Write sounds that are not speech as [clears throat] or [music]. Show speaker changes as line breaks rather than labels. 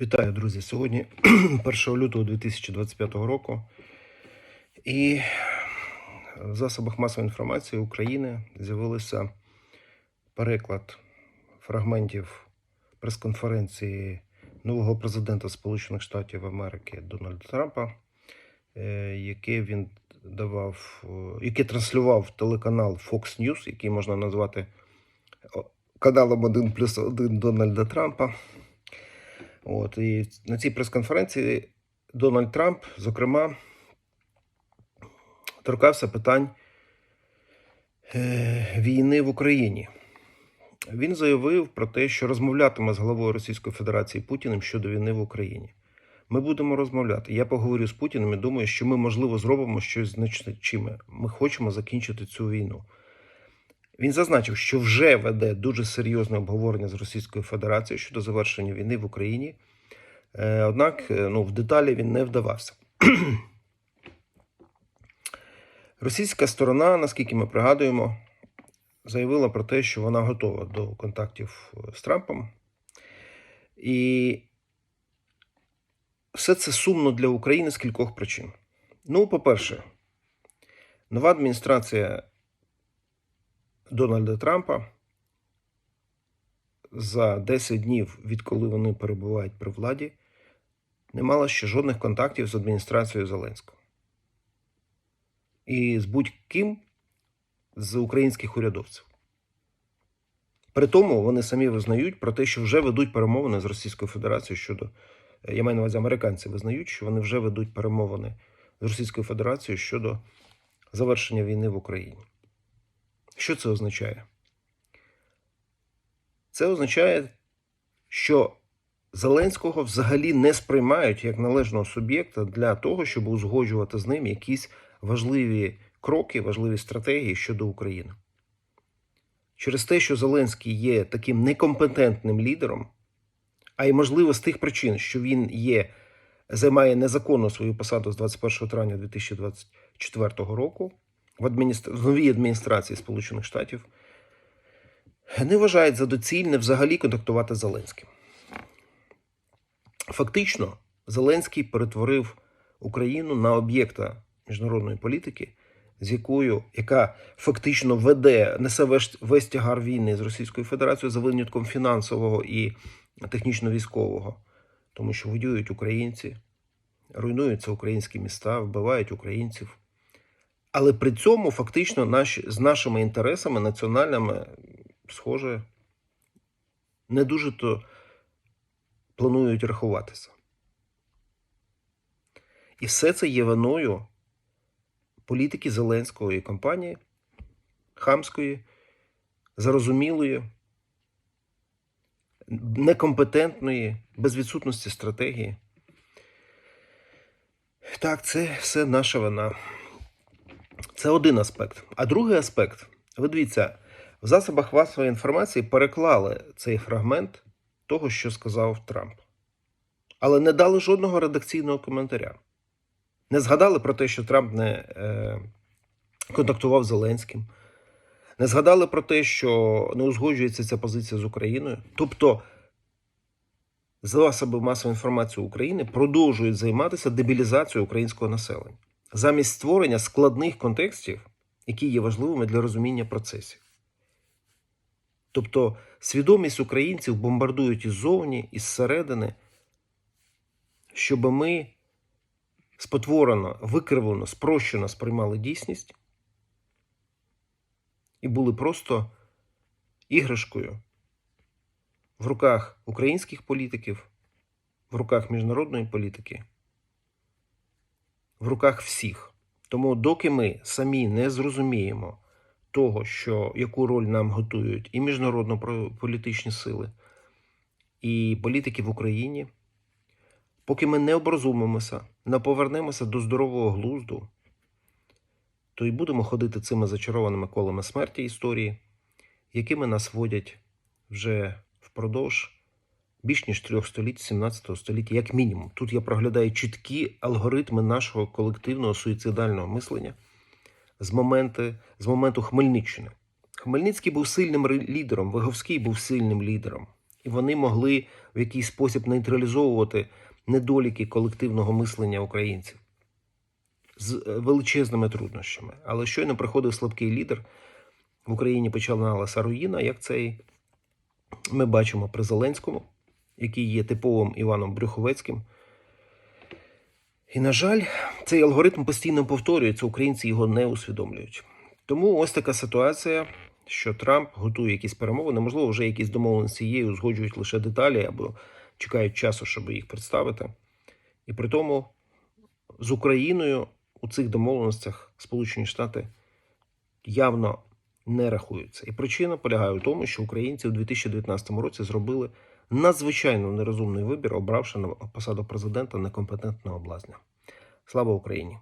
Вітаю, друзі! Сьогодні [clears throat] 1 лютого 2025 року. І в засобах масової інформації України з'явився переклад фрагментів прес-конференції нового президента Сполучених Штатів Америки Дональда Трампа, е, яке він давав, е, яке транслював телеканал Fox News, який можна назвати каналом 1 плюс 1 Дональда Трампа. От, і на цій прес-конференції Дональд Трамп, зокрема, торкався питань е, війни в Україні. Він заявив про те, що розмовлятиме з головою Російської Федерації Путіним щодо війни в Україні. Ми будемо розмовляти. Я поговорю з Путіним і думаю, що ми, можливо, зробимо щось значиме. Ми хочемо закінчити цю війну. Він зазначив, що вже веде дуже серйозне обговорення з Російською Федерацією щодо завершення війни в Україні. Е, Однак е, ну, в деталі він не вдавався. [clears throat] Російська сторона, наскільки ми пригадуємо, заявила про те, що вона готова до контактів е, з Трампом. І все це сумно для України з кількох причин. Ну, по-перше, нова адміністрація Дональда Трампа за 10 днів, відколи вони перебувають при владі, не мала ще жодних контактів з адміністрацією Зеленського. І з будь-ким з українських урядовців. При тому вони самі визнають про те, що вже ведуть перемовини з Російською Федерацією щодо. Я маю на увазі, американці визнають, що вони вже ведуть перемовини з Російською Федерацією щодо завершення війни в Україні. Що це означає? Це означає, що Зеленського взагалі не сприймають як належного суб'єкта для того, щоб узгоджувати з ним якісь важливі кроки, важливі стратегії щодо України. Через те, що Зеленський є таким некомпетентним лідером, а й можливо з тих причин, що він є, займає незаконно свою посаду з 21 травня 2024 року в, адміністр... в новій адміністрації Сполучених Штатів, не вважають за доцільне взагалі контактувати з Зеленським. Фактично, Зеленський перетворив Україну на об'єкта міжнародної політики, з якою яка фактично веде, несе весь, весь тягар війни з Російською Федерацією за винятком фінансового і технічно-військового, тому що воюють українці, руйнуються українські міста, вбивають українців. Але при цьому фактично наші, з нашими інтересами національними, схоже, не дуже то планують рахуватися. І все це є виною політики Зеленського і компанії, хамської, зарозумілої, некомпетентної, без відсутності стратегії. Так, це все наша вина. Це один аспект. А другий аспект, ви дивіться, в засобах масової інформації переклали цей фрагмент того, що сказав Трамп. Але не дали жодного редакційного коментаря. Не згадали про те, що Трамп не е, контактував з Зеленським. Не згадали про те, що не узгоджується ця позиція з Україною. Тобто, засоби масової інформації України продовжують займатися дебілізацією українського населення замість створення складних контекстів, які є важливими для розуміння процесів. Тобто свідомість українців бомбардують іззовні, із середини, щоб ми спотворено, викривлено, спрощено сприймали дійсність і були просто іграшкою в руках українських політиків, в руках міжнародної політики в руках всіх. Тому, доки ми самі не зрозуміємо того, що яку роль нам готують і міжнародно-політичні сили, і політики в Україні, поки ми не образумимося, не повернемося до здорового глузду, то й будемо ходити цими зачарованими колами смерті історії, якими нас водять вже впродовж більш ніж трьох століть 17 століття, як мінімум. Тут я проглядаю чіткі алгоритми нашого колективного суїцидального мислення з, моменти, з моменту Хмельниччини. Хмельницький був сильним лідером, Виговський був сильним лідером. і вони могли в якийсь спосіб нейтралізовувати недоліки колективного мислення українців з е, величезними труднощами. Але щойно приходив слабкий лідер, в Україні починалася руїна, як цей ми бачимо при Зеленському, який є типовим Іваном Брюховецьким. І, на жаль, цей алгоритм постійно повторюється, українці його не усвідомлюють. Тому ось така ситуація, що Трамп готує якісь перемовини, можливо, вже якісь домовленості є, узгоджують лише деталі або чекають часу, щоб їх представити. І при тому з Україною у цих домовленостях Сполучені Штати явно не рахуються. І причина полягає в тому, що українці у 2019 році зробили надзвичайно нерозумний вибір, обравши на посаду президента некомпетентного блазня. Слава Україні!